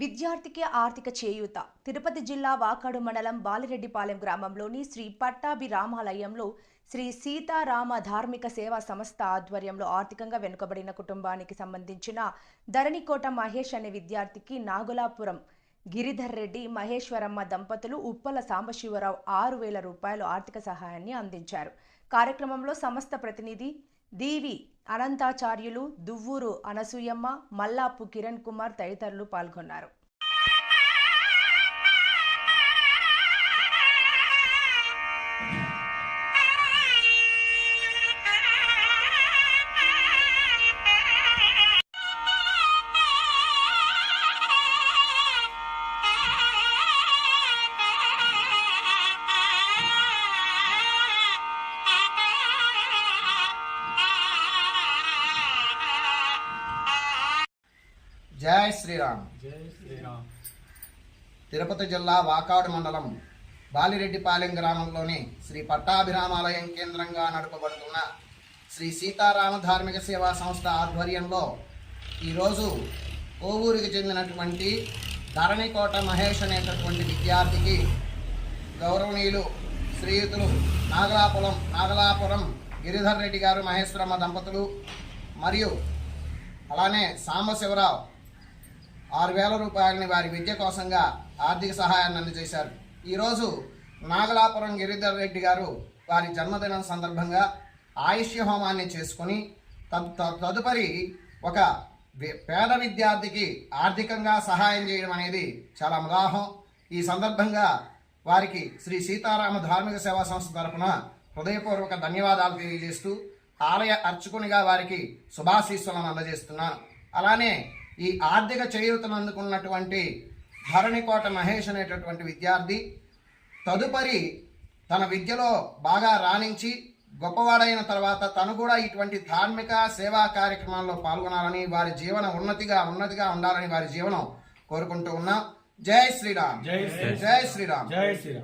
విద్యార్థికి ఆర్థిక చేయూత. తిరుపతి జిల్లా వాకాడు మండలం బాలిరెడ్డిపాలెం గ్రామంలోని శ్రీ పట్టాభి రామాలయంలో శ్రీ సీతారామ ధార్మిక సేవా సంస్థ ఆధ్వర్యంలో ఆర్థికంగా వెనుకబడిన కుటుంబానికి సంబంధించిన ధరణికోట మహేష్ అనే విద్యార్థికి నాగులాపురం గిరిధర్ రెడ్డి మహేశ్వరమ్మ దంపతులు ఉప్పల సాంబశివరావు ఆరు వేల రూపాయలు ఆర్థిక సహాయాన్ని అందించారు. కార్యక్రమంలో సంస్థ ప్రతినిధి దీవి అనంతాచార్యులు దువ్వూరు అనసూయమ్మ మల్లాపు కిరణ్ కుమార్ తదితరులు పాల్గొన్నారు. జై శ్రీరామ్. జై శ్రీరామ్. తిరుపతి జిల్లా వాకాడు మండలం బాలిరెడ్డిపాలెం గ్రామంలోని శ్రీ పట్టాభిరామాలయం కేంద్రంగా నడపబడుతున్న శ్రీ సీతారామ ధార్మిక సేవా సంస్థ ఆధ్వర్యంలో ఈరోజు కోవూరికి చెందినటువంటి ధరణికోట మహేష్ అనేటటువంటి విద్యార్థికి గౌరవనీయులు శ్రీయుతులు నాగలాపురం నాగలాపురం గిరిధర్ రెడ్డి గారు మహేశ్వరమ్మ దంపతులు మరియు అలానే సాంబశివరావు ఆరు వేల రూపాయలని వారి విద్య కోసంగా ఆర్థిక సహాయాన్ని అందజేశారు. ఈరోజు నాగలాపురం గిరిధర్ రెడ్డి గారు వారి జన్మదినం సందర్భంగా ఆయుష్య హోమాన్ని చేసుకుని తదుపరి ఒక పేద విద్యార్థికి ఆర్థికంగా సహాయం చేయడం అనేది చాలా ఉదాహం ఈ సందర్భంగా వారికి శ్రీ సీతారామ ధార్మిక సేవా సంస్థ తరఫున హృదయపూర్వక ధన్యవాదాలు తెలియజేస్తూ ఆలయ అర్చకునిగా వారికి శుభాశీస్సులను అందజేస్తున్నాను. అలానే ఈ ఆర్థిక చేయూతను అందుకున్నటువంటి ధరణికోట మహేష్ అనేటటువంటి విద్యార్థి తదుపరి తన విద్యలో బాగా రాణించి గొప్పవాడైన తర్వాత తను కూడా ఇటువంటి ధార్మిక సేవా కార్యక్రమాల్లో పాల్గొనాలని వారి జీవన ఉన్నతిగా ఉన్నతిగా ఉండాలని వారి జీవనం కోరుకుంటూ ఉన్నాం. జై శ్రీరామ్. జై శ్రీరామ్. జై శ్రీరామ్. జై శ్రీరామ్.